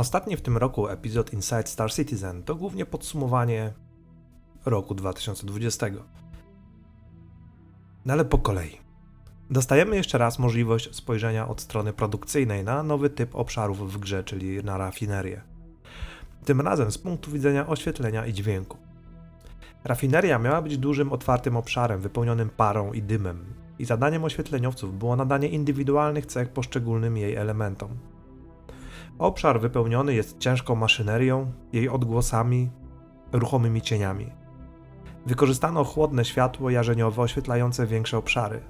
Ostatni w tym roku epizod Inside Star Citizen to głównie podsumowanie roku 2020. No ale po kolei. Dostajemy jeszcze raz możliwość spojrzenia od strony produkcyjnej na nowy typ obszarów w grze, czyli na rafinerię. Tym razem z punktu widzenia oświetlenia i dźwięku. Rafineria miała być dużym, otwartym obszarem wypełnionym parą i dymem, i zadaniem oświetleniowców było nadanie indywidualnych cech poszczególnym jej elementom. Obszar wypełniony jest ciężką maszynerią, jej odgłosami, ruchomymi cieniami. Wykorzystano chłodne światło jarzeniowe oświetlające większe obszary.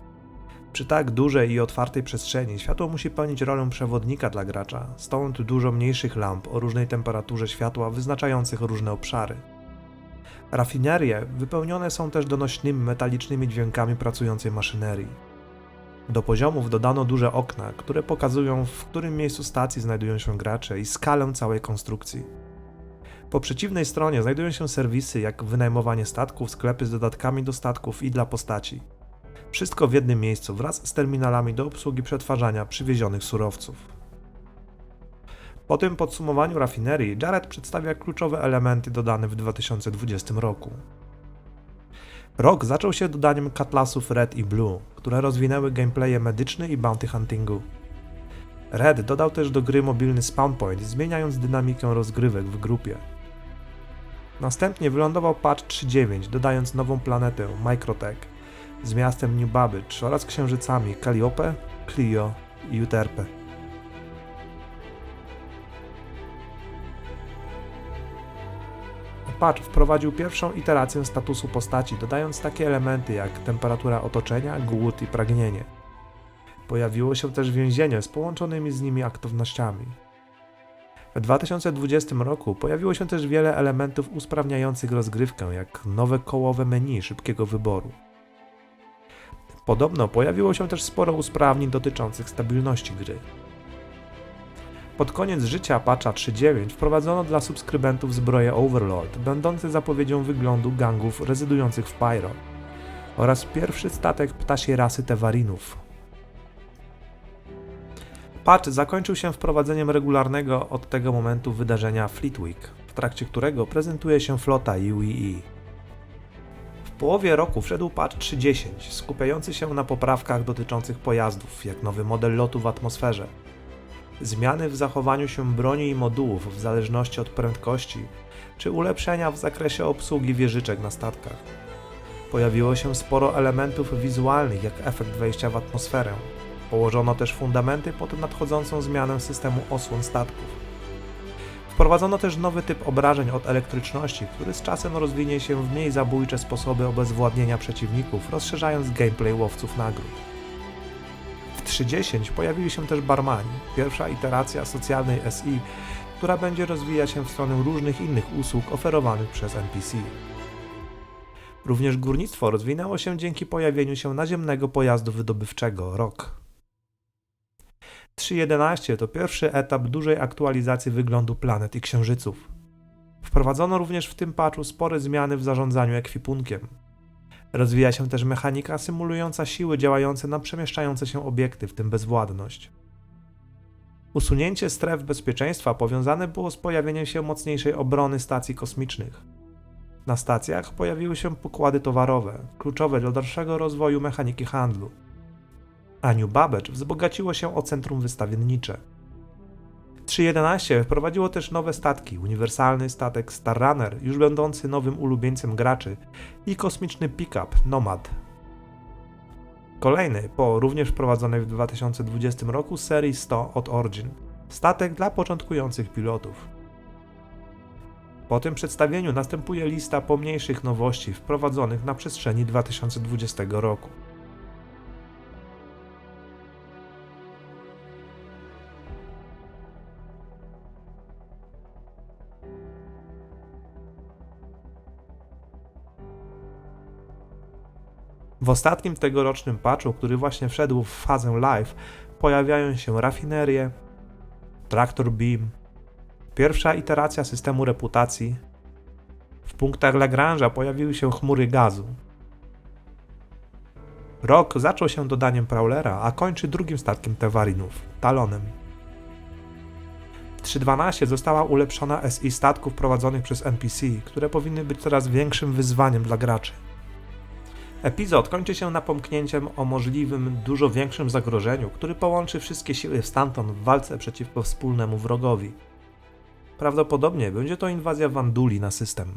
Przy tak dużej i otwartej przestrzeni światło musi pełnić rolę przewodnika dla gracza, stąd dużo mniejszych lamp o różnej temperaturze światła wyznaczających różne obszary. Rafinerie wypełnione są też donośnymi metalicznymi dźwiękami pracującej maszynerii. Do poziomów dodano duże okna, które pokazują, w którym miejscu stacji znajdują się gracze i skalę całej konstrukcji. Po przeciwnej stronie znajdują się serwisy jak wynajmowanie statków, sklepy z dodatkami do statków i dla postaci. Wszystko w jednym miejscu wraz z terminalami do obsługi przetwarzania przywiezionych surowców. Po tym podsumowaniu rafinerii Jared przedstawia kluczowe elementy dodane w 2020 roku. Rok zaczął się dodaniem katlasów Red i Blue, które rozwinęły gameplaye medyczny i bounty huntingu. Red dodał też do gry mobilny spawn point, zmieniając dynamikę rozgrywek w grupie. Następnie wylądował patch 3.9, dodając nową planetę Microtech z miastem New Babbage oraz księżycami Calliope, Clio i Uterpe. Patch wprowadził pierwszą iterację statusu postaci, dodając takie elementy jak temperatura otoczenia, głód i pragnienie. Pojawiło się też więzienie z połączonymi z nimi aktywnościami. W 2020 roku pojawiło się też wiele elementów usprawniających rozgrywkę, jak nowe kołowe menu szybkiego wyboru. Podobno pojawiło się też sporo usprawnień dotyczących stabilności gry. Pod koniec życia patcha 3.9 wprowadzono dla subskrybentów zbroję Overlord, będące zapowiedzią wyglądu gangów rezydujących w Pyro, oraz pierwszy statek ptasiej rasy Tewarinów. Patch zakończył się wprowadzeniem regularnego od tego momentu wydarzenia Fleet Week, w trakcie którego prezentuje się flota UEE. W połowie roku wszedł patch 3.10, skupiający się na poprawkach dotyczących pojazdów, jak nowy model lotu w atmosferze, zmiany w zachowaniu się broni i modułów w zależności od prędkości, czy ulepszenia w zakresie obsługi wieżyczek na statkach. Pojawiło się sporo elementów wizualnych, jak efekt wejścia w atmosferę. Położono też fundamenty pod nadchodzącą zmianę systemu osłon statków. Wprowadzono też nowy typ obrażeń od elektryczności, który z czasem rozwinie się w mniej zabójcze sposoby obezwładnienia przeciwników, rozszerzając gameplay łowców nagród. W 3.10 pojawiły się też barmani, pierwsza iteracja socjalnej SI, która będzie rozwijać się w stronę różnych innych usług oferowanych przez NPC. Również górnictwo rozwinęło się dzięki pojawieniu się naziemnego pojazdu wydobywczego ROK. 3.11 to pierwszy etap dużej aktualizacji wyglądu planet i księżyców. Wprowadzono również w tym patchu spore zmiany w zarządzaniu ekwipunkiem. Rozwija się też mechanika symulująca siły działające na przemieszczające się obiekty, w tym bezwładność. Usunięcie stref bezpieczeństwa powiązane było z pojawieniem się mocniejszej obrony stacji kosmicznych. Na stacjach pojawiły się pokłady towarowe, kluczowe dla dalszego rozwoju mechaniki handlu. A New Babbage wzbogaciło się o centrum wystawiennicze. 3.11 wprowadziło też nowe statki, uniwersalny statek Star Runner, już będący nowym ulubieńcem graczy, i kosmiczny pick-up Nomad. Kolejny, po również wprowadzonej w 2020 roku serii 100 od Origin, statek dla początkujących pilotów. Po tym przedstawieniu następuje lista pomniejszych nowości wprowadzonych na przestrzeni 2020 roku. W ostatnim tegorocznym patchu, który właśnie wszedł w fazę live, pojawiają się rafinerie, traktor beam, pierwsza iteracja systemu reputacji. W punktach Lagrange'a pojawiły się chmury gazu. Rok zaczął się dodaniem Prowlera, a kończy drugim statkiem Tewarinów, Talonem. W 3.12 została ulepszona SI statków prowadzonych przez NPC, które powinny być coraz większym wyzwaniem dla graczy. Epizod kończy się napomknięciem o możliwym, dużo większym zagrożeniu, który połączy wszystkie siły Stanton w walce przeciwko wspólnemu wrogowi. Prawdopodobnie będzie to inwazja Wanduli na system.